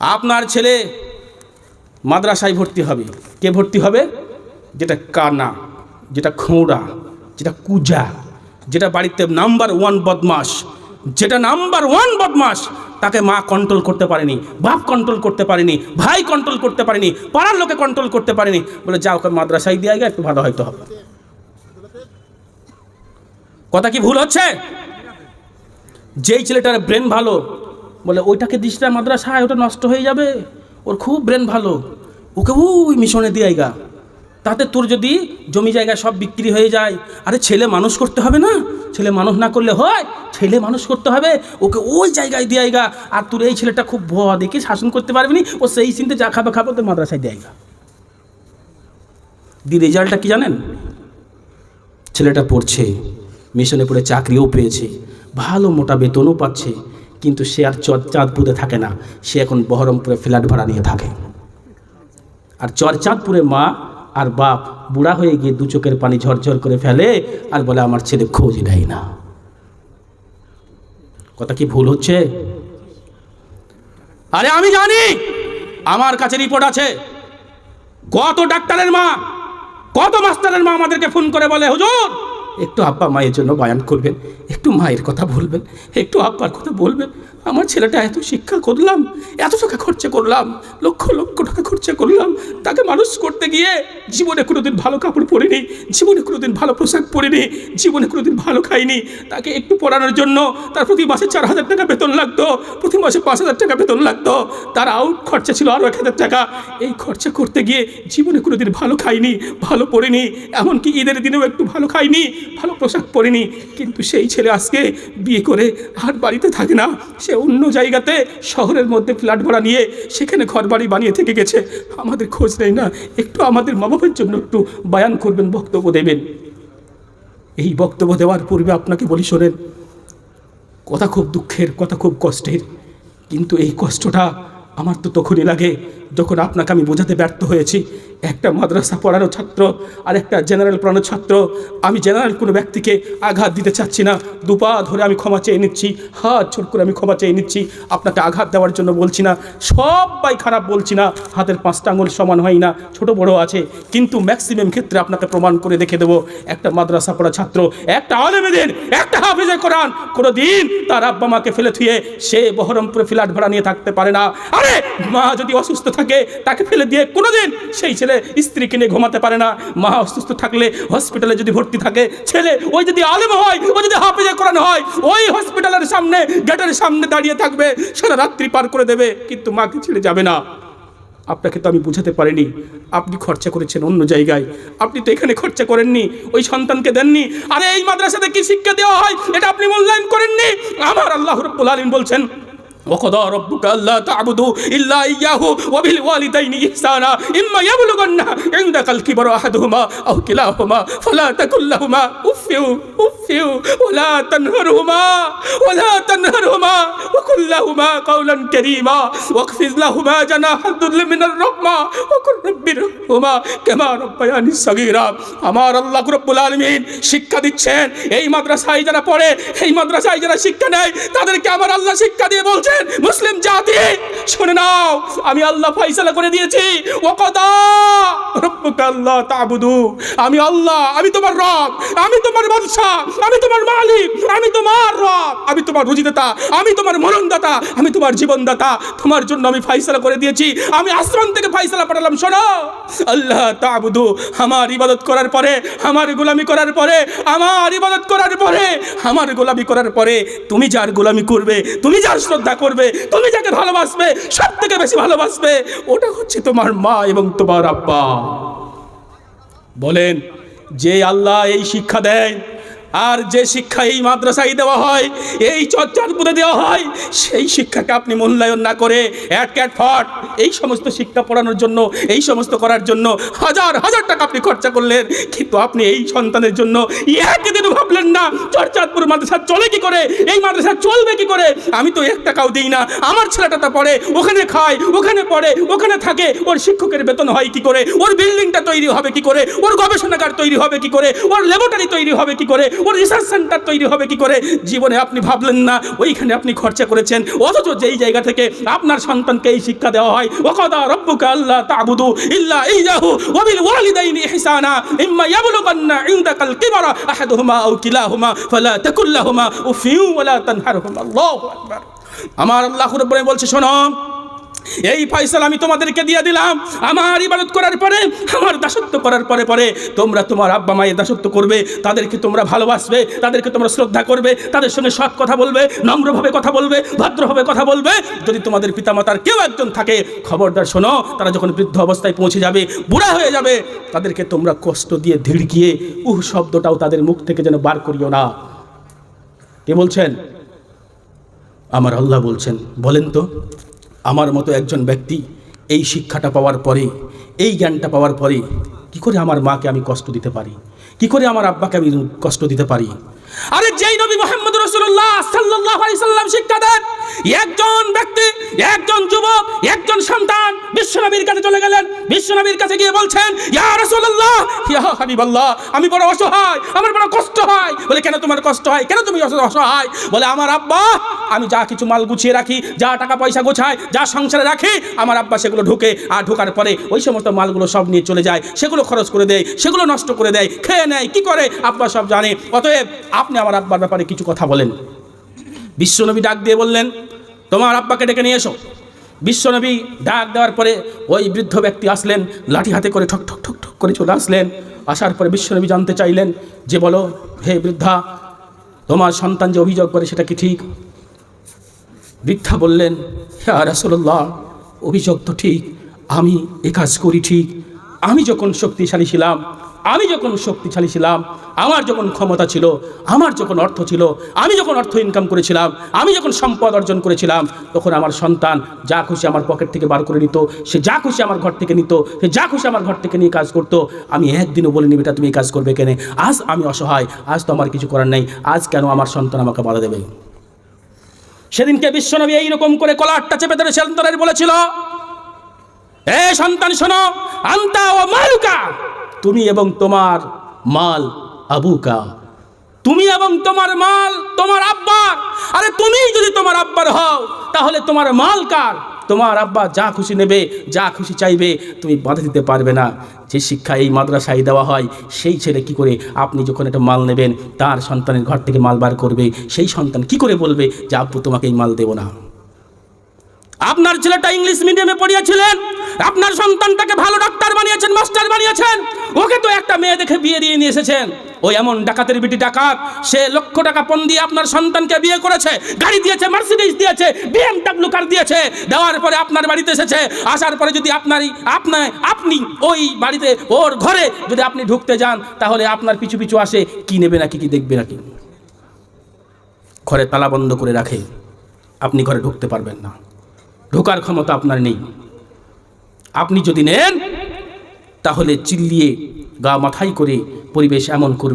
আপনার ছেলে মাদ্রাসায় ভর্তি হবে। কে ভর্তি হবে? যেটা কানা, যেটা খোঁড়া, যেটা কুজা, যেটা বাড়িতে নাম্বার ওয়ান বদমাস যেটা নাম্বার ওয়ান বদমাস তাকে মা কন্ট্রোল করতে পারেনি, বাপ কন্ট্রোল করতে পারেনি, ভাই কন্ট্রোল করতে পারেনি, পাড়ার লোকে কন্ট্রোল করতে পারেনি। বলে, যা ওকে মাদ্রাসায় দিয়ে গা একটু ভালো হয়তো হবে। কথা কি ভুল হচ্ছে? যেই ছেলেটার ব্রেন ভালো বলে, ওইটাকে দিস মাদ্রাসায় ওটা নষ্ট হয়ে যাবে। ওর খুব ব্রেন ভালো। ওকে ওই মিশনে দিয়ে গা তাতে তোর যদি জমি জায়গা সব বিক্রি হয়ে যায়, আরে ছেলে মানুষ করতে হবে না? ছেলে মানুষ না করলে হয়, ছেলে মানুষ করতে হবে। ওকে ওই জায়গায় দিয়ে গা আর তোর এই ছেলেটা খুব ভয়, দেখে শাসন করতে পারবি নি? ও সেই চিনতে যা খাবে খাবে তোর মাদ্রাসায় দিয়ে গা দি রেজাল্টটা কি জানেন? ছেলেটা পড়ছে, মিশনে পড়ে চাকরিও পেয়েছে, ভালো মোটা বেতনও পাচ্ছে। কিন্তু সে আর চাঁদপুরে থাকে না। সে এখন বহরমপুরে ফ্ল্যাট ভাড়া নিয়ে থাকে। আর চর চাঁদপুরে মা আর বাপ বুড়া হয়ে গিয়ে দু চোখের পানি ঝরঝর করে ফেলে আর বলে, আমার ছেলে খোঁজ নেয় না। কথা কি ভুল হচ্ছে? আরে আমি জানি! আমার কাছে রিপোর্ট আছে। কত ডাক্তারের মা, কত মাস্টারের মা আমাদেরকে ফোন করে বলে, হুজুর একটু আব্বা মায়ের জন্য বায়ান করবেন একটু মায়ের কথা বলবেন একটু আব্বার কথা বলবেন। আমার ছেলেটা এত শিক্ষা করলাম, এত টাকা খরচা করলাম, লক্ষ লক্ষ টাকা খরচা করলাম, তাকে মানুষ করতে গিয়ে জীবনে কোনোদিন ভালো কাপড় পরিনি, জীবনে কোনোদিন ভালো পোশাক পরিনি, জীবনে কোনোদিন ভালো খাইনি। তাকে একটু পড়ানোর জন্য তার প্রতি মাসে চার হাজার টাকা বেতন লাগতো, প্রতি মাসে পাঁচ হাজার টাকা বেতন লাগতো। তার আউট খরচা ছিল আরও এক হাজার টাকা। এই খরচা করতে গিয়ে জীবনে কোনোদিন ভালো খাইনি, ভালো পড়িনি, এমনকি ঈদের দিনেও একটু ভালো খাইনি, ভালো পোশাক পরিনি। কিন্তু সেই ছেলে আজকে বিয়ে করে আর বাড়িতে থাকে না সে অন্য জায়গাতে শহরের মধ্যে ফ্ল্যাট ভাড়া নিয়ে সেখানে ঘর বাড়ি বানিয়ে থেকে গেছে। আমাদের খোঁজ নেই না। একটু আমাদের মা বাবার জন্য একটু বায়ান করবেন, বক্তব্য দেবেন। এই বক্তব্য দেওয়ার পূর্বে আপনাকে বলি, শোনেন, কথা খুব দুঃখের, কথা খুব কষ্টের। কিন্তু এই কষ্টটা আমার তো তখনই লাগে যখন আপনাকে আমি বোঝাতে ব্যর্থ হয়েছি, একটা মাদ্রাসা পড়ানো ছাত্র আর একটা জেনারেল পড়ানো ছাত্র, আমি জেনারেল কোনো ব্যক্তিকে আঘাত দিতে চাচ্ছি না। দুপা ধরে আমি ক্ষমা চেয়ে নিচ্ছি, হাত ছোট করে আমি ক্ষমা চেয়ে নিচ্ছি, আপনাকে আঘাত দেওয়ার জন্য বলছি না। সবাই খারাপ বলছি না, হাতের পাঁচটা আঙুল সমান হয় না, ছোট বড় আছে, কিন্তু ম্যাক্সিমাম ক্ষেত্রে আপনাকে প্রমাণ করে দেখে দেবো। একটা মাদ্রাসা পড়া ছাত্র, একটা আলেমেদের, একটা হাফিজে কোরআন কোনো দিন তার আব্বা মাকে ফেলে থুয়ে সে বহরমপুরে ফ্ল্যাট ভাড়া নিয়ে থাকতে পারে না। আরে, মা যদি অসুস্থ থাকে তাকে ফেলে দিয়ে কোনোদিন সেই ছেলে স্ত্রীকে নিয়ে ঘুমাতে পারে না। মা অসুস্থ থাকলে হসপিটালে যদি ভর্তি থাকে, ছেলে ওই যদি আলেম হয়, ও যদি হাফিজে কোরআন হয়, ওই হসপিটালের সামনে গেটের সামনে দাঁড়িয়ে থাকবে, সারা রাত্রি পার করে দেবে, কিন্তু মাকে ছেড়ে যাবে না। আপনাকে তো আমি বুঝাতে পারিনি। আপনি খরচা করেছেন অন্য জায়গায়। আপনি তো এখানে খরচা করেননি, ওই সন্তানকে দেননি। আরে এই মাদ্রাসাতে কি শিক্ষা দেওয়া হয়, এটা আপনি মূল্যায়ন করেননি? আমার আল্লাহ রব্বুল আলিম বলছেন وقضى ربك ألا تعبدوا إلا إياه وبالوالدين إحسانا إما يبلغن عندك الكبر أحدهما أو كلاهما فلا تقل لهما أف أف ولا تنهرهما ولا تنهرهما وقل لهما قولا كريما واخفض لهما جناح الذل من الرحمة وقل رب ارحمهما كما ربياني صغيرا আমার আল্লাহ রব্বুল আলমিন শিক্ষা দিচ্ছেন এই মাদ্রাসায় যারা পড়ে এই মাদ্রাসায় যারা শিক্ষা নেয় তাদেরকে আমার আল্লাহ শিক্ষা দিয়ে বলছেন, মুসলিম জাতি, শুনে নাও, আমি আল্লাহ ফয়সালা করে দিয়েছি। আমি আল্লাহ, আমি তোমার রব, আমি তোমার বাদশা, আমি তোমার মালিক, আমি তোমার রব, আমি তোমার রুজিদাতা, আমি তোমার মরণদাতা, আমি তোমার জীবনদাতা। তোমার জন্য আমি ফয়সালা করে দিয়েছি। আমি আসমান থেকে ফয়সালা পাঠালাম, শোনো। আল্লাহ তাবুদু, আমার ইবাদত করার পরে, আমার গোলামি করার পরে, আমার ইবাদত করার পরে, আমার গোলামি করার পরে, তুমি যার গোলামি করবে, তুমি যার শ্রদ্ধা করবে, তুমি যাকে ভালোবাসবে, সব থেকে বেশি ভালোবাসবে, ওটা হচ্ছে তোমার মা এবং তোমার আব্বা। বলেন, যে আল্লাহ এই শিক্ষা দেয় আর যে শিক্ষা এই মাদ্রাসায় দেওয়া হয়, এই চর্চারপুরে দেওয়া হয়, সেই শিক্ষাকে আপনি মূল্যায়ন না করে অ্যাট ক্যাট ফট, এই সমস্ত শিক্ষা পড়ানোর জন্য, এই সমস্ত করার জন্য হাজার হাজার টাকা আপনি খরচা করলেন, কিন্তু আপনি এই সন্তানের জন্য একদিন ভাবলেন না চর্চারপুর মাদ্রাসা চলে কি করে, এই মাদ্রাসা চলবে কি করে? আমি তো এক টাকাও দিই না, আমার ছেলেটা তা পড়ে, ওখানে খায়, ওখানে পড়ে, ওখানে থাকে, ওর শিক্ষকের বেতন হয় কি করে, ওর বিল্ডিংটা তৈরি হবে কি করে, ওর গবেষণাগার তৈরি হবে কি করে, ওর ল্যাবরেটরি তৈরি হবে কি করে ওর রিসার্চ সেন্টার তৈরি হবে কি করে? জীবনে আপনি ভাবলেন না, ওইখানে আপনি খরচা করেছেন। অথচ যেই জায়গা থেকে আপনার সন্তানকে এই শিক্ষা দেওয়া হয় ওকদা রব্বুকা আল্লাহ তাবুদু ইল্লা ইয়াহু ওয়া বিল ওয়ালিদাইনি ইহসানা, ইম্মা ইয়াবলুগান্না ইনদাকাল কিবারা আহাদুহুমা আও কিলাহুমা, ফালা তাকুল লাহুমা উফিউ ওয়া লা তানহারহুমা। আল্লাহু আকবার। আমার আল্লাহ রাব্বুল বলছে, শোনো এই ফয়সাল আমি তোমাদেরকে দিয়ে দিলাম। আমার ইবাদত করার পরে, আমার দাসত্ব করার পরে পরে তোমরা তোমার আব্বা মায়ের দাসত্ব করবে, তাদেরকে তোমরা ভালোবাসবে, তাদেরকে তোমরা শ্রদ্ধা করবে, তাদের সঙ্গে সৎ কথা বলবে, নম্রভাবে কথা বলবে, ভদ্রভাবে কথা বলবে। যদি তোমাদের পিতামাতার কেউ একজন থাকে, খবরদার শোনো, তারা যখন বৃদ্ধ অবস্থায় পৌঁছে যাবে, বুড়া হয়ে যাবে, তাদেরকে তোমরা কষ্ট দিয়ে ধিড়কিয়ে উহ শব্দটাও তাদের মুখ থেকে যেন বার করিও না। কে বলছেন? আমার আল্লাহ বলছেন, বলেন তো। আমার মতো একজন ব্যক্তি এই শিক্ষাটা পাওয়ার পরে, এই জ্ঞানটা পাওয়ার পরে কি করে আমার মাকে আমি কষ্ট দিতে পারি? কি করে আমার আব্বাকে আমি কষ্ট দিতে পারি? আরে যেই নবী মোহাম্মদ রসুল্লাহ সাল্লাহ সাল্লাম শিক্ষা দেন, একজন ব্যক্তি, একজন যুবক, একজন সন্তান বিশ্বনবীর কাছে চলে গেলেন। বিশ্বনবীর কাছে গিয়ে বলছেন আমি বড় অসহায়, আমার বড় কষ্ট হয়। বলে, কেন তোমার কষ্ট হয়? কেন তুমি অস- অসহায়? বলে, আমার আব্বা, আমি যা কিছু মাল গুছিয়ে রাখি, যা টাকা পয়সা গোছায় যা সংসারে রাখি, আমার আব্বা সেগুলো ঢুকে আর ঢোকার পরে ওই সমস্ত মালগুলো সব নিয়ে চলে যায়, সেগুলো খরচ করে দেয়, সেগুলো নষ্ট করে দেয়, খেয়ে নেয়, কি করে? আব্বা সব জানে। অতএব আপনি আমার আব্বার ব্যাপারে কিছু কথা বলেন। বিশ্বনবী ডাক দিয়ে বললেন, তোমার আব্বাকে ডেকে নিয়ে এসো। বিশ্বনবী ডাক দেওয়ার পরে ওই বৃদ্ধ ব্যক্তি আসলেন, লাঠি হাতে করে ঠক ঠক ঠক ঠক করে চলে আসলেন। আসার পরে বিশ্বনবী জানতে চাইলেন যে, বলো, হে বৃদ্ধা, তোমার সন্তান যে অভিযোগ করে সেটা কি ঠিক? বৃদ্ধা বললেন হ্যাঁ রাসুল্লাহ অভিযোগ তো ঠিক, আমি এ কাজ করি ঠিক। আমি যখন শক্তিশালী ছিলাম, আমি যখন শক্তিশালী ছিলাম, আমার যখন ক্ষমতা ছিল, আমার যখন অর্থ ছিল, আমি যখন অর্থ ইনকাম করেছিলাম, আমি যখন সম্পদ অর্জন করেছিলাম, তখন আমার সন্তান যা খুশি আমার পকেট থেকে বার করে নিত, সে যা খুশি আমার ঘর থেকে নিত, সে যা খুশি আমার ঘর থেকে নিয়ে কাজ করতো, আমি একদিনও বলিনি, বেটা, তুমি কাজ করবে কেন? আজ আমি অসহায়, আজ তো আমার কিছু করার নেই, আজ কেন আমার সন্তান আমাকে বাধা দেবে? সেদিনকে বিশ্বনবী এইরকম করে কলারটা চেপে ধরে সন্তানের বলেছিল এ সন্তান, শোনো। আন্তা ও মালুকা। তুমি এবং তোমার মাল আবুকা। তুমি এবং তোমার মাল তোমার আব্বার। আরে তুমি যদি তোমার আব্বার হও, তাহলে তোমার মাল কার? তোমার আব্বা যা খুশি নেবে, যা খুশি চাইবে, তুমি বাধা দিতে পারবে না। যে শিক্ষা এই মাদ্রাসায় দেওয়া হয়, সেই ছেলে কি করে? আপনি যখন একটা মাল নেবেন, তার সন্তানের ঘর থেকে মাল বার করবে। সেই সন্তান কি করে বলবে যে, আব্বু, তোমাকে এই মাল দেবো না। আপনার ছেলেটা ইংলিশ মিডিয়ামে পড়িয়েছিলেন, আপনার সন্তানটাকে ভালো ডাক্তার বানিয়েছেন, মাস্টার বানিয়েছেন, ওকে তো একটা মেয়ে দেখে বিয়ে দিয়ে নিয়ে এসেছেন। ওই এমন ডাকাতের বিটি ডাকাত, সে লক্ষ টাকা পণ দিয়ে আপনার সন্তানকে বিয়ে করেছে, গাড়ি দিয়েছে মার্সিডিজ দিয়েছে বিএমডাব্লিউ কার দিয়েছে, দেওয়ার পরে আপনার বাড়িতে এসেছে, আসার পরে যদি আপনারই, আপনার, আপনি ওই বাড়িতে, ওর ঘরে যদি আপনি ঢুকতে যান, তাহলে আপনার পিছু পিছু আসে, কি নেবে নাকি, কি দেখবে নাকি? ঘরে তালা বন্ধ করে রাখে, আপনি ঘরে ঢুকতে পারবেন না। ঢোকার ক্ষমতা আপনার নেই। আপনি যদি নেন, তাহলে চিল্লিয়ে গা মাথায় করে পরিবেশ এমন করবে